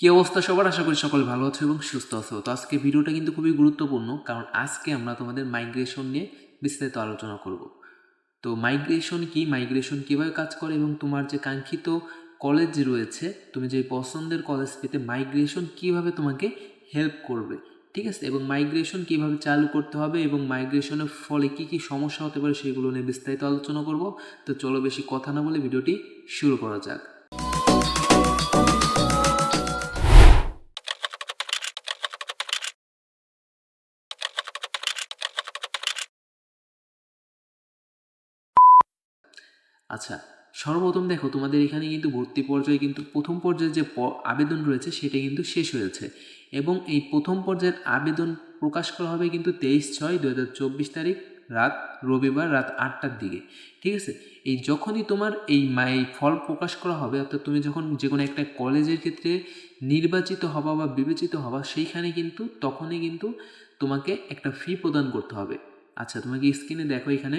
কি অবস্থা সবার? আশা করি সকলে ভালো আছো এবং সুস্থ আছো। তো আজকে ভিডিওটা কিন্তু খুবই গুরুত্বপূর্ণ, কারণ আজকে আমরা তোমাদের মাইগ্রেশন নিয়ে বিস্তারিত আলোচনা করব। তো মাইগ্রেশন কি? মাইগ্রেশন কীভাবে কাজ করে? এবং তোমার যে কাঙ্ক্ষিত কলেজ রয়েছে, তুমি যে পছন্দের কলেজ পেতে মাইগ্রেশন কীভাবে তোমাকে হেল্প করবে? ঠিক আছে? এবং মাইগ্রেশন কীভাবে চালু করতে হবে? এবং মাইগ্রেশনের ফলে কি কি সমস্যা হতে পারে, সেগুলো নিয়ে বিস্তারিত আলোচনা করব। তো চলো বেশি কথা না বলে ভিডিওটি শুরু করা যাক। আচ্ছা সর্বপ্রথম দেখো তোমাদের এখানে কিন্তু ভর্তি পর্যায়ে কিন্তু প্রথম পর্যায়ে যে আবেদন রয়েছে সেটা কিন্তু শেষ হয়েছে। এবং এই প্রথম পর্যায়ের আবেদন প্রকাশ করা হবে কিন্তু তেইশ ছয় দু তারিখ রাত রবিবার রাত আটটার দিকে, ঠিক আছে? এই যখনই তোমার এই মাই ফল প্রকাশ করা হবে, অর্থাৎ তুমি যখন যে কোনো একটা কলেজের ক্ষেত্রে নির্বাচিত হবা বা বিবেচিত হবা, সেইখানে কিন্তু তখনই কিন্তু তোমাকে একটা ফি প্রদান করতে হবে। আচ্ছা তোমাকে স্ক্রিনে দেখো এখানে।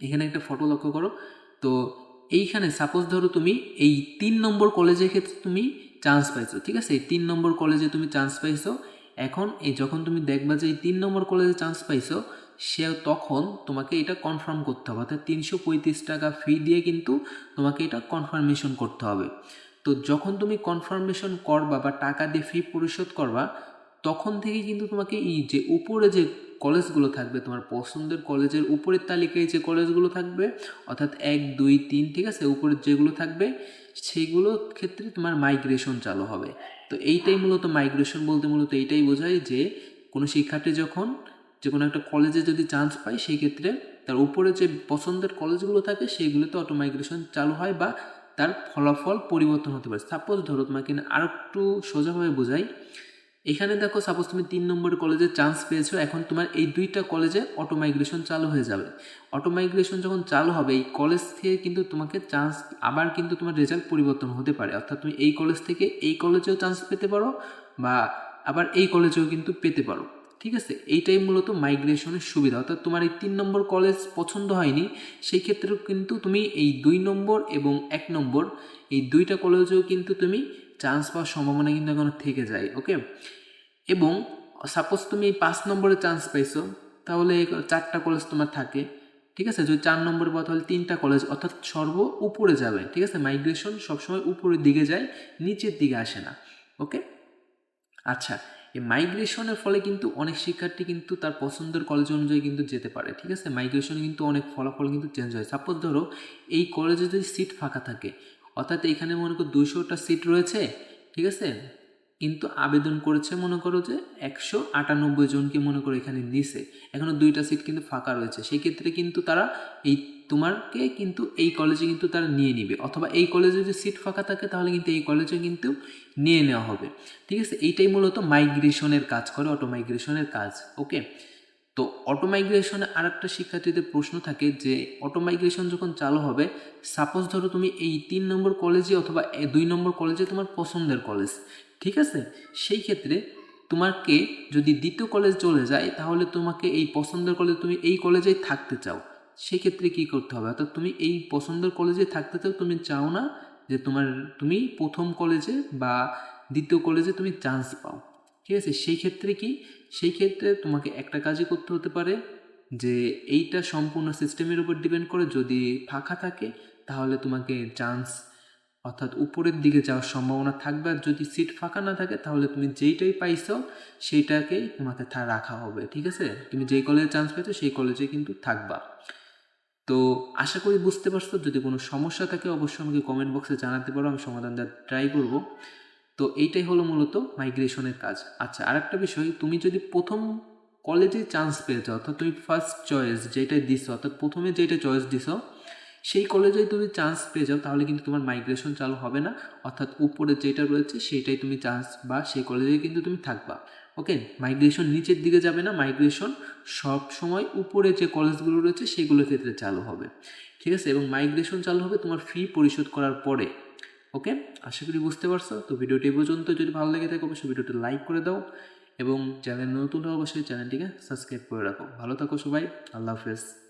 এখানে একটা ফটো লক্ষ্য করো। তো এইখানে সাপোজ ধরো তুমি এই তিন নম্বর কলেজের ক্ষেত্রে তুমি চান্স পাইছো, ঠিক আছে? এই তিন নম্বর কলেজে তুমি চান্স পাইছো। এখন এই যখন তুমি দেখবা যে এই তিন নম্বর কলেজে চান্স পাইছো, সে তখন তোমাকে এটা কনফার্ম করতে হবে। অর্থাৎ তিনশো পঁয়ত্রিশ টাকা ফি দিয়ে কিন্তু তোমাকে এটা কনফার্মেশন করতে হবে। তো যখন তুমি কনফার্মেশন করবা বা টাকা দিয়ে ফি পরিশোধ করবা, তখন থেকে কিন্তু তোমাকে এই যে উপরে যে কলেজগুলো থাকবে, তোমার পছন্দের কলেজের উপরের তালিকায় যে কলেজগুলো থাকবে, অর্থাৎ এক, দুই, তিন, ঠিক আছে? উপরে যেগুলো থাকবে সেইগুলো ক্ষেত্রে তোমার মাইগ্রেশন চালু হবে। তো এইটাই মূলত মাইগ্রেশন বলতে মূলত এইটাই বোঝায় যে, কোনো শিক্ষার্থী যখন যে কোনো একটা কলেজে যদি চান্স পায়, সেই ক্ষেত্রে তার উপরে যে পছন্দের কলেজগুলো থাকে সেইগুলোতে অটো মাইগ্রেশন চালু হয় বা তার ফলাফল পরিবর্তন হতে পারে। সাপোজ ধরো তোমাকে আরও একটু সোজাভাবে বোঝাই এখানে দেখো সাপোজ তুমি তিন নম্বর কলেজে চান্স পেয়েছ, এখন তোমার এই দুইটা কলেজে অটো মাইগ্রেশন চালু হয়ে যাবে। অটো মাইগ্রেশন যখন চালু হবে, এই কলেজ থেকে কিন্তু তোমাকে চান্স আবার কিন্তু তোমার রেজাল্ট পরিবর্তন হতে পারে। অর্থাৎ তুমি এই কলেজ থেকে এই কলেজেও চান্স পেতে পারো, বা আবার এই কলেজেও কিন্তু পেতে পারো। ঠিক আছে? এইটাই মূলত মাইগ্রেশনের সুবিধা। অর্থাৎ তোমার এই তিন নম্বর কলেজ পছন্দ হয়নি, সেই ক্ষেত্রেও কিন্তু তুমি এই দুই নম্বর এবং এক নম্বর, এই দুইটা কলেজেও কিন্তু তুমি চান্স পাওয়ার সম্ভাবনা কিন্তু এখন থেকে যায় ওকে এবং সাপোজ তুমি পাঁচ নম্বরে চান্স পাইছো তাহলে চারটা কলেজ তোমার থাকে, ঠিক আছে? যদি চার নম্বরে পাও, তাহলে তিনটা কলেজ অর্থাৎ সর্ব উপরে যাবে, ঠিক আছে? মাইগ্রেশন সবসময় উপরের দিকে যায়, নিচের দিকে আসে না ওকে আচ্ছা এই মাইগ্রেশনের ফলে কিন্তু অনেক শিক্ষার্থী কিন্তু তার পছন্দের কলেজ অনুযায়ী কিন্তু যেতে পারে, ঠিক আছে? মাইগ্রেশনে কিন্তু অনেক ফলাফল কিন্তু চেঞ্জ হয়। সাপোজ ধরো, এই কলেজে যদি সিট ফাঁকা থাকে, অর্থাৎ এখানে মনে করো দুশোটা সিট রয়েছে, ঠিক আছে? কিন্তু আবেদন করেছে মনে করো যে একশো আটানব্বই জনকে মনে করো এখানে নিছে এখনও দুইটা সিট কিন্তু ফাঁকা রয়েছে। সেই ক্ষেত্রে কিন্তু তারা এই তোমারকে কিন্তু এই কলেজে কিন্তু তারা নিয়ে নিবে। অথবা এই কলেজে যদি সিট ফাঁকা থাকে, তাহলে কিন্তু এই কলেজে কিন্তু নিয়ে নেওয়া হবে। ঠিক আছে? এইটাই মূলত মাইগ্রেশনের কাজ করে অটো মাইগ্রেশনের কাজ। ওকে তো অটো মাইগ্রেশনে আর একটা শিক্ষার্থীদের প্রশ্ন থাকে যে অটো মাইগ্রেশন যখন চালু হবে সাপোজ ধরো তুমি এই তিন নম্বর কলেজে অথবা দুই নম্বর কলেজে তোমার পছন্দের কলেজ ঠিক আছে? সেই ক্ষেত্রে তোমাকে যদি দ্বিতীয় কলেজ চলে যায়, তাহলে তোমাকে এই পছন্দের কলেজ তুমি এই কলেজেই থাকতে চাও। সেই ক্ষেত্রে কী করতে হবে? অর্থাৎ তুমি এই পছন্দের কলেজে থাকতে চাও, তুমি চাও না যে তোমার, তুমি প্রথম কলেজে বা দ্বিতীয় কলেজে তুমি চান্স পাও। ঠিক আছে? সেই ক্ষেত্রে কি? সেই ক্ষেত্রে তোমাকে একটা কাজই করতে হতে পারে যে, এইটা সম্পূর্ণ সিস্টেমের উপর ডিপেন্ড করে যদি ফাঁকা থাকে, তাহলে তোমাকে চান্স অর্থাৎ উপরের দিকে যাওয়ার সম্ভাবনা থাকবে। আর যদি সিট ফাঁকা না থাকে, তাহলে তুমি যেইটাই পাইছো, সেইটাকেই তোমাকে রাখা হবে, ঠিক আছে? তুমি যেই কলেজে চান্স পেয়েছ, সেই কলেজে কিন্তু থাকবা। তো আশা করি বুঝতে পারছ। যদি কোনো সমস্যা থাকে, অবশ্যই আমাকে কমেন্ট বক্সে জানাতে পারো, আমি সমাধান দেওয়ার ট্রাই করব। তো এইটাই হলো মূলত মাইগ্রেশনের কাজ। আচ্ছা আরেকটা বিষয়, তুমি যদি প্রথম কলেজে চান্স পেয়ে যাও অর্থাৎ তুমি ফার্স্ট চয়েস যেটা দিছো, অর্থাৎ প্রথমে যেটা চয়েস দিছো সেই কলেজে তুমি চান্স পেয়ে যাও, তাহলে কিন্তু তোমার মাইগ্রেশন চালু হবে না। অর্থাৎ উপরে যেটা রয়েছে, সেইটাই তুমি চান্স বা সেই কলেজে কিন্তু তুমি থাকবা। ওকে মাইগ্রেশন নিচের দিকে যাবে না। মাইগ্রেশন সব সময় উপরে যে কলেজগুলো রয়েছে, সেগুলোর ক্ষেত্রে চালু হবে। ঠিক আছে? এবং মাইগ্রেশন চালু হবে তোমার ফি পরিশোধ করার পরে। ওকে আশা করি বুঝতে পারছ? তো ভিডিওটি পর্যন্ত। যদি ভালো লেগে থাকে, অবশ্যই ভিডিওটি লাইক করে দাও। এবং চ্যানেল নতুন অবশ্যই চ্যানেলটিকে সাবস্ক্রাইব করে রাখো। ভালো থাকো সবাই। আল্লাহ হাফেজ।